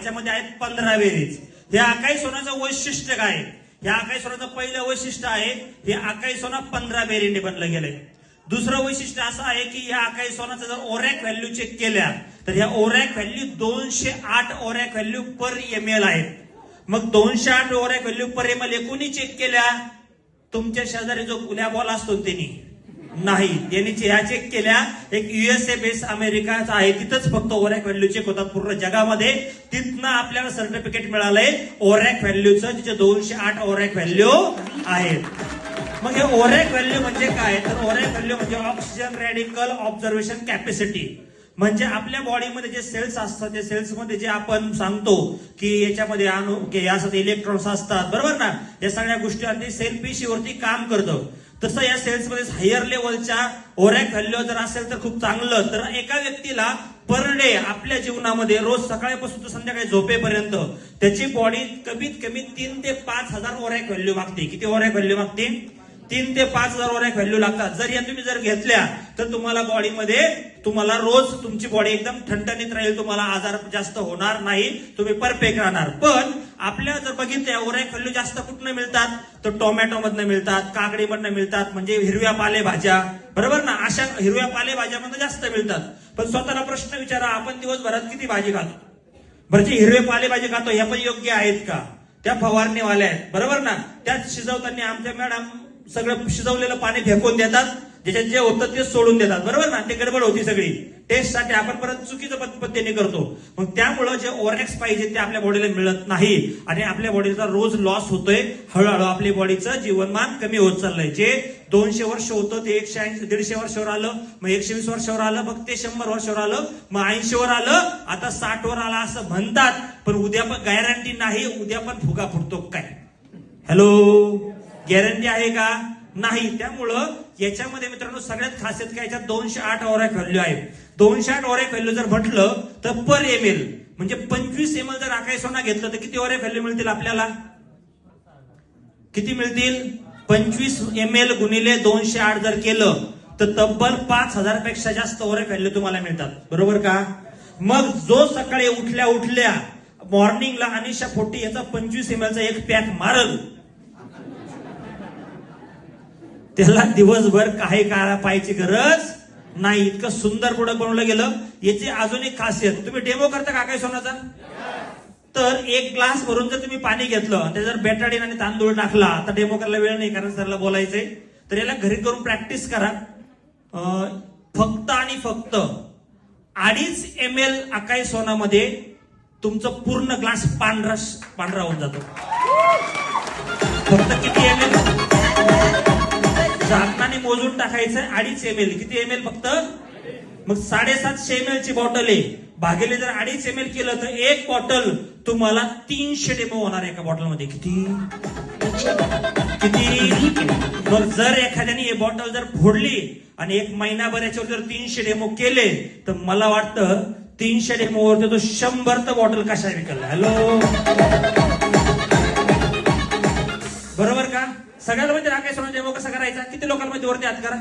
त्याच्यामध्ये आहेत पंधरा बेरीज हे आकाई सोन्याचं वैशिष्ट्य काय? आहे? हे आकाई सोन्याचं पहिलं वैशिष्ट्य आहे हे आकाई सोना पंधरा बेरीने बनलं गेलंय. दुसरं वैशिष्ट्य असं आहे की या आकाई सोनाचं जर ओरॅक व्हॅल्यू चेक केल्या तर ह्या ओरॅक व्हॅल्यू दोनशे आठ ORAC value per M L आहेत. मग दोनशे आठ ORAC value per M L एकूणही check केल्या तुमच्या शेजारी जो गुन्हा बॉल असतो त्यांनी नाही. त्यांनी ह्या चेक केल्या एक युएसए बेस अमेरिकाचा आहे. तिथंच फक्त ओरॅक व्हॅल्यू चेक होतात पूर्ण जगामध्ये. तिथनं आपल्याला सर्टिफिकेट मिळालंय. ओरॅक व्हॅल्यूचं तिचे दोनशे आठ ओरॅक व्हॅल्यू आहेत. मग हे ओरॅक व्हॅल्यू म्हणजे काय? तर ओरॅक व्हॅल्यू म्हणजे ऑक्सिजन रॅडिकल ऑब्झर्वेशन कॅपॅसिटी म्हणजे आपल्या बॉडीमध्ये जे सेल्स असतात त्या सेल्समध्ये जे आपण सांगतो की याच्यामध्ये अणु यासाठी असं इलेक्ट्रॉन्स असतात बरोबर ना? या सगळ्या गोष्टी आणि सेल पेशीवरती काम करतं. तसं या सेल्समध्ये हायर लेवलच्या ओरॅक व्हॅल्यू जर असेल तर खूप चांगलं. तर एका व्यक्तीला पर डे आपल्या जीवनामध्ये रोज सकाळपासून तर संध्याकाळी झोपेपर्यंत त्याची बॉडी कमीत कमी तीन ते पाच हजार ओरॅक व्हॅल्यू मागते. किती ओरॅक व्हॅल्यू मागते? तीन ते पाच हजार ओरॅक व्हॅल्यू लागतात. जर या तुम्ही जर घेतल्या तर तुम्हाला बॉडीमध्ये तुम्हाला रोज तुमची बॉडी एकदम ठणठणीत राहील तुम्हाला आजार जास्त होणार नाही तुम्ही परफेक्ट राहणार. पण आपल्या जर बघितल्या ओरॅक खल्लू जास्त कुठनं मिळतात? तर टोमॅटोमधनं मिळतात काकडीमधनं मिळतात म्हणजे हिरव्या पालेभाज्या. बरोबर ना? अशा हिरव्या पालेभाज्यामधनं जास्त मिळतात. पण स्वतःला प्रश्न विचारा आपण दिवसभरात किती भाजी खातो? बरं जे हिरवे पालेभाजी खातो ह्या पण योग्य आहेत का? त्या फवारणीवाल्या आहेत. बरोबर ना? त्यात शिजवताना आमच्या मॅडम सगळं शिजवलेलं पाणी फेकून देतात ज्याच्यात जे होतं ते सोडून देतात. बरोबर ना? ते गडबड होती सगळी. टेस्टसाठी आपण परत चुकीचं पद्धतीने करतो. मग त्यामुळं जे ओरेक्स पाहिजे ते आपल्या बॉडीला मिळत नाही. आणि आपल्या बॉडीचा रोज लॉस होतोय. हळूहळू आपल्या बॉडीचं जीवनमान कमी होत चाललंय. जे दोनशे वर्ष होतं ते एकशे ऐंशी दीडशे वर्षावर आलं मग एकशे वीस वर्षावर आलं मग ते शंभर वर्षावर आलं मग ऐंशी वर आलं आता साठ वर आलं असं म्हणतात. पण उद्या पण गॅरंटी नाही उद्या पण फुगा फुटतो काय? हॅलो गॅरंटी आहे का? नाही. त्यामुळं याच्यामध्ये मित्रांनो सगळ्यात खासियत काय? याच्यात दोनशे आठ ओरॅक व्हॅल्यू आहे दोनशे आठ ओरॅक व्हॅल्यू जर म्हटलं तर पर एम एल म्हणजे पंचवीस एम एल जर आकाश सोना घेतलं तर किती ओरॅक व्हॅल्यू मिळतील आपल्याला? किती मिळतील? पंचवीस एम एल गुणिले दोनशे आठ जर केलं तर तब्बल पाच हजारपेक्षा जास्त ओरॅक व्हॅल्यू तुम्हाला मिळतात. बरोबर का? मग जो सकाळी उठल्या उठल्या मॉर्निंगला अनिशा फोटी याचा पंचवीस एम चा एक पॅक मारल त्याला दिवसभर काही काळा पाहायची गरज नाही. इतकं सुंदर प्रोडक्ट बनवलं गेलं. याची अजून एक खासियत. तुम्ही डेमो करता का काय सोनाचा? तर एक ग्लास भरून जर तुम्ही पाणी घेतलं आणि जर बेटाडीन आणि तांदूळ टाकला तर डेमो करायला वेळ नाही कारण सरला बोलायचंय. तर याला घरी करून प्रॅक्टिस करा. फक्त आणि फक्त अडीच एम एल अकाई सोनामध्ये तुमचं पूर्ण ग्लास पांढरा पांढरा होऊन जातो. फक्त किती एम एल मोजून टाकायचं अडीच एम एल किती एम एल फक्त? मग साडेसातशे एम एल ची बॉटल आहे. भागेले जर अडीच एम एल केलं तर एक बॉटल तुम्हाला तीनशे डेमो होणार एका बॉटलमध्ये किती? किती? मग जर एखाद्याने हे बॉटल जर फोडली आणि एक महिनाभर याच्यावर जर तीनशे डेमो केले तर मला वाटतं तीनशे डेमोवर तो शंभर तर बॉटल कशा विकल? हॅलो बरोबर सगळ्याला माहिती राकेश म्हणजे डेमो कसा करायचा? किती लोकांमध्ये वरती हात करा?